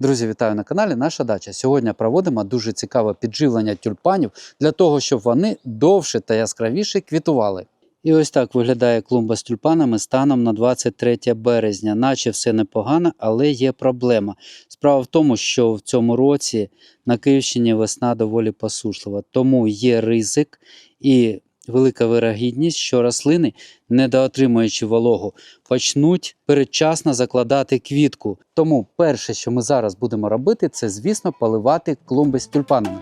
Друзі, вітаю на каналі Наша Дача. Сьогодні проводимо дуже цікаве підживлення тюльпанів для того, щоб вони довше та яскравіше квітували. І ось так виглядає клумба з тюльпанами станом на 23 березня. Наче все непогано, але є проблема. Справа в тому, що в цьому році на Київщині весна доволі посушлива, тому є ризик і велика вирогідність, що рослини, недоотримуючи вологу, почнуть передчасно закладати квітку. Тому перше, що ми зараз будемо робити, це, звісно, поливати клумби з тюльпанами.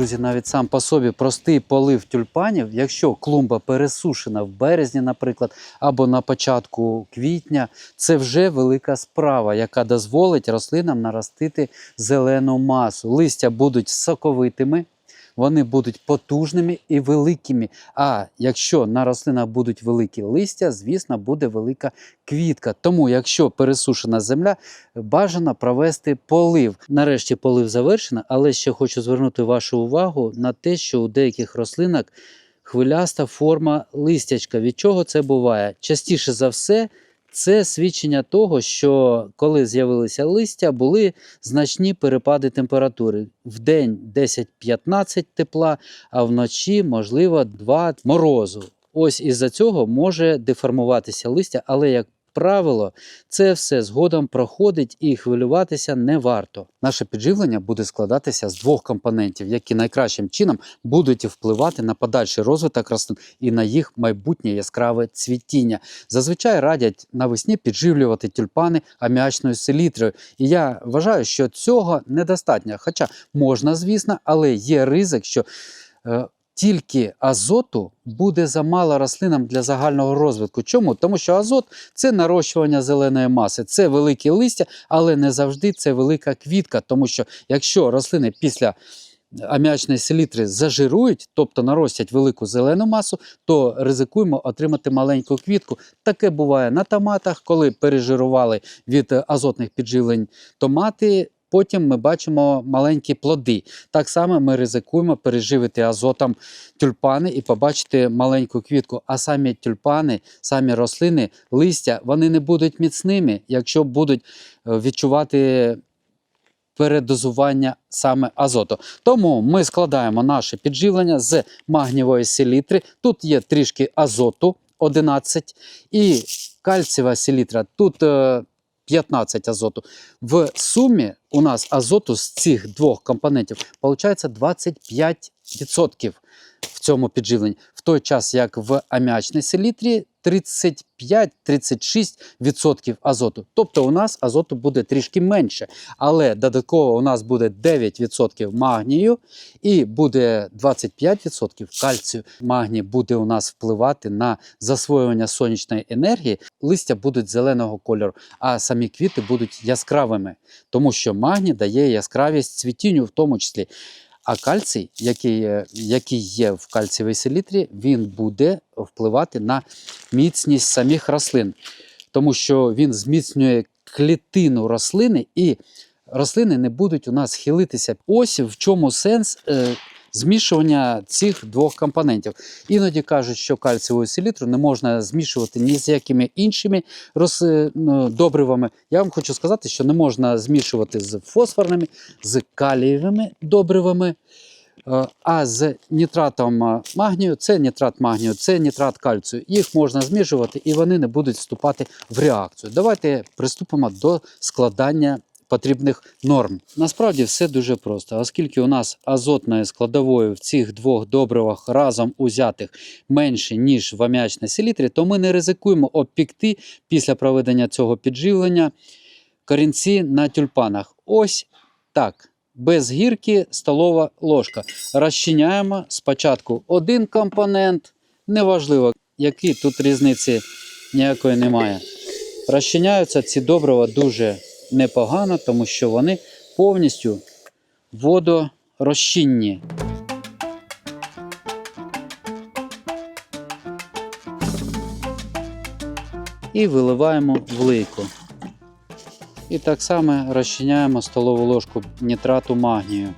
Друзі, навіть сам по собі простий полив тюльпанів, якщо клумба пересушена в березні, наприклад, або на початку квітня, це вже велика справа, яка дозволить рослинам наростити зелену масу. Листя будуть соковитими. Вони будуть потужними і великими. А якщо на рослинах будуть великі листя, звісно, буде велика квітка. Тому, якщо пересушена земля, бажано провести полив. Нарешті полив завершено, але ще хочу звернути вашу увагу на те, що у деяких рослинок хвиляста форма листячка. Від чого це буває? Частіше за все. Це свідчення того, що коли з'явилися листя, були значні перепади температури. В день 10-15 тепла, а вночі, можливо, 2 морозу. Ось із-за цього може деформуватися листя, але як правило, це все згодом проходить і хвилюватися не варто. Наше підживлення буде складатися з двох компонентів, які найкращим чином будуть впливати на подальший розвиток рослин і на їх майбутнє яскраве цвітіння. Зазвичай радять навесні підживлювати тюльпани аміачною селітрою. І я вважаю, що цього недостатньо. Хоча можна, звісно, але є ризик, що е, тільки азоту буде замало рослинам для загального розвитку. Чому? Тому що азот це нарощування зеленої маси, це великі листя, але не завжди це велика квітка. Тому що якщо рослини після аміачної селітри зажирують, тобто наростять велику зелену масу, то ризикуємо отримати маленьку квітку. Таке буває на томатах, коли пережирували від азотних підживлень томати. Потім ми бачимо маленькі плоди. Так само ми ризикуємо переживити азотом тюльпани і побачити маленьку квітку. А самі тюльпани, самі рослини, листя, вони не будуть міцними, якщо будуть е, відчувати передозування саме азоту. Тому ми складаємо наше підживлення з магнієвої селітри. Тут є трішки азоту 11 і кальцієва селітра. Тут е, 15 азоту. В сумі у нас азоту з цих двох компонентів виходить 25% в цьому підживленні, в той час як в аміачній селітрі 35-36% азоту. Тобто у нас азоту буде трішки менше, але додатково у нас буде 9% магнію і буде 25% кальцію. Магній буде у нас впливати на засвоювання сонячної енергії. Листя будуть зеленого кольору, а самі квіти будуть яскравими, тому що магній дає яскравість цвітінню, в тому числі. А кальцій, який, який є в кальцієвій селітрі, він буде впливати на міцність самих рослин, тому що він зміцнює клітину рослини, і рослини не будуть у нас хилитися. Ось в чому сенс е, змішування цих двох компонентів. Іноді кажуть, що кальцієву селітру не можна змішувати ні з якими іншими роз, е, ну, добривами. Я вам хочу сказати, що не можна змішувати з фосфорними, з калієвими добривами. Е, А з нітратом е, магнію, це нітрат магнію, це нітрат кальцію. Їх можна змішувати і вони не будуть вступати в реакцію. Давайте приступимо до складання потрібних норм. Насправді все дуже просто, оскільки у нас азотної складової в цих двох добривах разом узятих менше, ніж в аміачній селітрі, то ми не ризикуємо обпікти після проведення цього підживлення корінці на тюльпанах. Ось так. Без гірки столова ложка. Розчиняємо спочатку один компонент, неважливо, який тут різниці ніякої немає. Розчиняються ці добрива дуже непогано, тому що вони повністю водорозчинні. і виливаємо в лейку. І так само розчиняємо столову ложку нітрату магнію.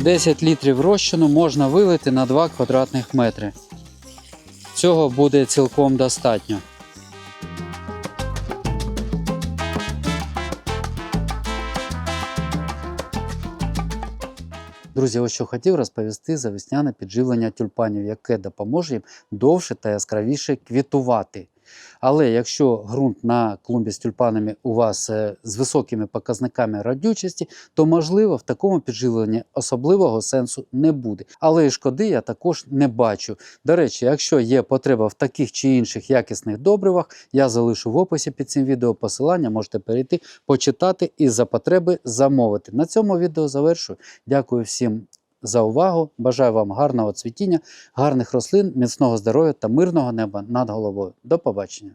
Десять літрів розчину можна вилити на 2 квадратних метри. Цього буде цілком достатньо. Друзі, ось що хотів розповісти за весняне підживлення тюльпанів, яке допоможе їм довше та яскравіше квітувати. Але якщо ґрунт на клумбі з тюльпанами у вас е, з високими показниками радючості, то можливо в такому підживленні особливого сенсу не буде. Але і шкоди я також не бачу. До речі, якщо є потреба в таких чи інших якісних добривах, я залишу в описі під цим відео посилання, можете перейти, почитати і за потреби замовити. На цьому відео завершую. Дякую всім за увагу. Бажаю вам гарного цвітіння, гарних рослин, міцного здоров'я та мирного неба над головою. До побачення!